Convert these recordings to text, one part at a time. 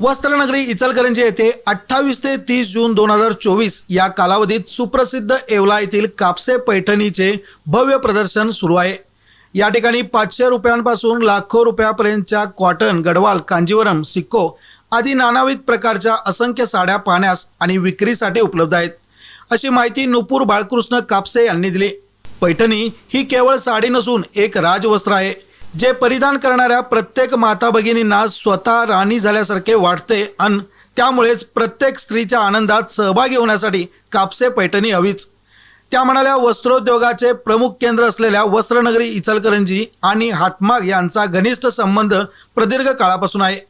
वस्त्रनगरी इचलकरंजी येथे अठ्ठावीस ते तीस जून दोन हजार चोवीस या कालावधीत सुप्रसिद्ध येवला येथील कापसे पैठणीचे भव्य प्रदर्शन सुरू आहे. या ठिकाणी पाचशे रुपयांपासून लाखो रुपयापर्यंतच्या कॉटन गडवाल कांजीवरम सिक्को आदी नानाविध प्रकारच्या असंख्य साड्या पाहण्यास आणि विक्रीसाठी उपलब्ध आहेत. अशी माहिती नुपूर बाळकृष्ण कापसे यांनी दिली. पैठणी ही केवळ साडी नसून एक राजवस्त्र आहे. जे परिधान करणाऱ्या प्रत्येक माता भगिनींना स्वतः राणी झाल्यासारखे वाटते अन त्यामुळेच प्रत्येक स्त्रीच्या आनंदात सहभागी होण्यासाठी कापसे पैठणी हवीच. त्या म्हणाल्या वस्त्रोद्योगाचे प्रमुख केंद्र असलेल्या वस्त्रनगरी इचलकरंजी आणि हातमाग यांचा घनिष्ठ संबंध प्रदीर्घ काळापासून आहे.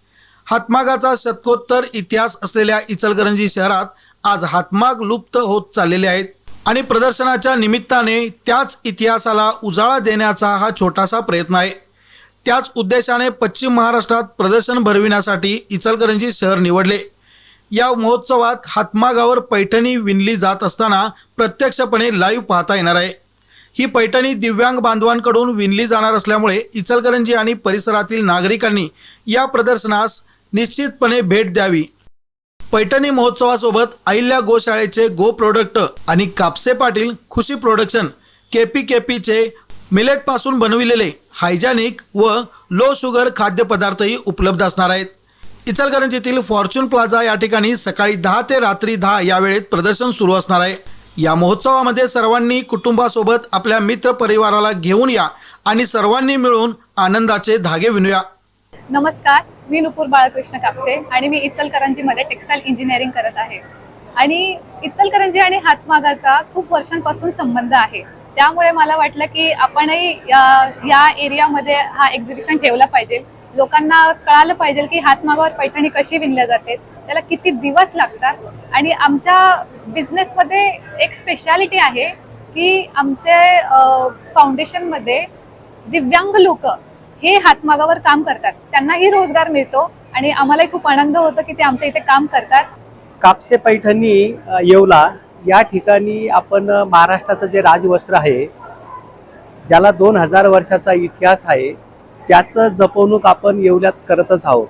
हातमागाचा शतकोत्तर इतिहास असलेल्या इचलकरंजी शहरात आज हातमाग लुप्त होत चाललेले आहेत आणि प्रदर्शनाच्या निमित्ताने त्याच इतिहासाला उजाळा देण्याचा हा छोटासा प्रयत्न आहे. त्याच उद्देशाने पश्चिम महाराष्ट्रात प्रदर्शन भरविण्यासाठी इचलकरंजी शहर निवडले. या महोत्सवात हातमागावर पैठणी विणली जात असताना प्रत्यक्षपणे लाईव्ह पाहता येणार आहे. ही पैठणी दिव्यांग बांधवांकडून विणली जाणार असल्यामुळे इचलकरंजी आणि परिसरातील नागरिकांनी या प्रदर्शनास निश्चितपणे भेट द्यावी. पैठणी महोत्सवासोबत अहिल्या गोशाळेचे गो प्रोडक्ट आणि कापसे पाटील खुशी प्रोडक्शन केपी केपीचे मिलेटपासून बनविलेले हायजॅनिक व लो शुगर खाद्यपदार्थही उपलब्ध असणार आहेत. इचलकरंजीतील फॉर्च्यून प्लाझा या ठिकाणी सकाळी दहा ते रात्री दहा या वेळेत प्रदर्शन सुरू असणार आहे. या महोत्सवामध्ये सर्वांनी कुटुंबासोबत आपल्या मित्र परिवाराला घेऊन या आणि सर्वांनी मिळून आनंदाचे धागे विणूया. नमस्कार मी नुपूर बाळकृष्ण कापसे आणि मी इचलकरंजीमध्ये टेक्स्टाईल इंजिनिअरिंग करत आहे. आणि इचलकरंजी आणि हातमागाचा खूप वर्षांपासून संबंध आहे. त्यामुळे मला वाटलं की आपणही या एरियामध्ये हा एक्झिबिशन ठेवला पाहिजे. लोकांना कळालं पाहिजे की हातमागावर पैठणी कशी विणल्या जाते त्याला किती दिवस लागतात. आणि आमच्या बिझनेसमध्ये एक स्पेशालिटी आहे की आमचे फाउंडेशनमध्ये दिव्यांग लोक हे हातमागावर काम करतात. त्यांनाही रोजगार मिळतो आणि आम्हालाही खूप आनंद होतो की ते आमच्या इथे काम करतात. कापसे पैठणी येवला या ठिकाणी आपण महाराष्ट्राचं जे राजवस्त्र आहे ज्याला दोन हजार वर्षाचा इतिहास आहे त्याचं जपवणूक आपण येवल्यात करतच आहोत.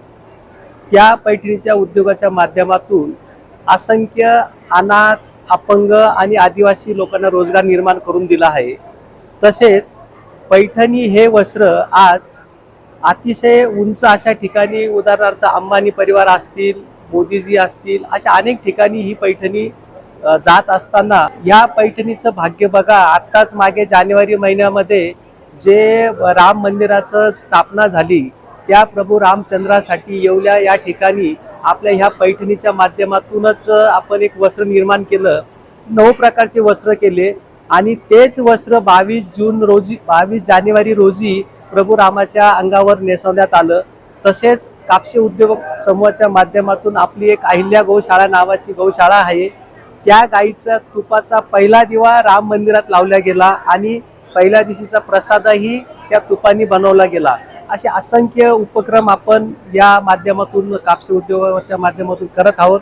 त्या पैठणीच्या उद्योगाच्या माध्यमातून असंख्य अनाथ अपंग आणि आदिवासी लोकांना रोजगार निर्माण करून दिला आहे. तसेच पैठणी हे वस्त्र आज अतिशय उंच अशा ठिकाणी उदाहरणार्थ अंबानी परिवार असतील मोदीजी असतील अशा अनेक ठिकाणी ही पैठणी जात असताना या पैठणीचं भाग्य बघा. आत्ताच मागे जानेवारी महिन्यामध्ये जे राम मंदिराचं स्थापना झाली त्या प्रभू रामचंद्रासाठी येवल्या या ठिकाणी आपल्या ह्या पैठणीच्या माध्यमातूनच आपण एक वस्त्र निर्माण केलं. नऊ प्रकारचे वस्त्र केले आणि तेच वस्त्र बावीस जून रोजी बावीस जानेवारी रोजी प्रभू रामाच्या अंगावर नेसवण्यात आलं. तसेच कापसे उद्योग समूहाच्या माध्यमातून आपली एक अहिल्या गौशाळा नावाची गौशाळा आहे. त्या गाईचा तुपाचा पहिला दिवा राम मंदिरात लावला गेला आणि पहिल्या दिवशीचा प्रसादही त्या तुपानी बनवला गेला. असे असंख्य उपक्रम आपण या माध्यमातून कापसे उद्योगाच्या माध्यमातून करत आहोत.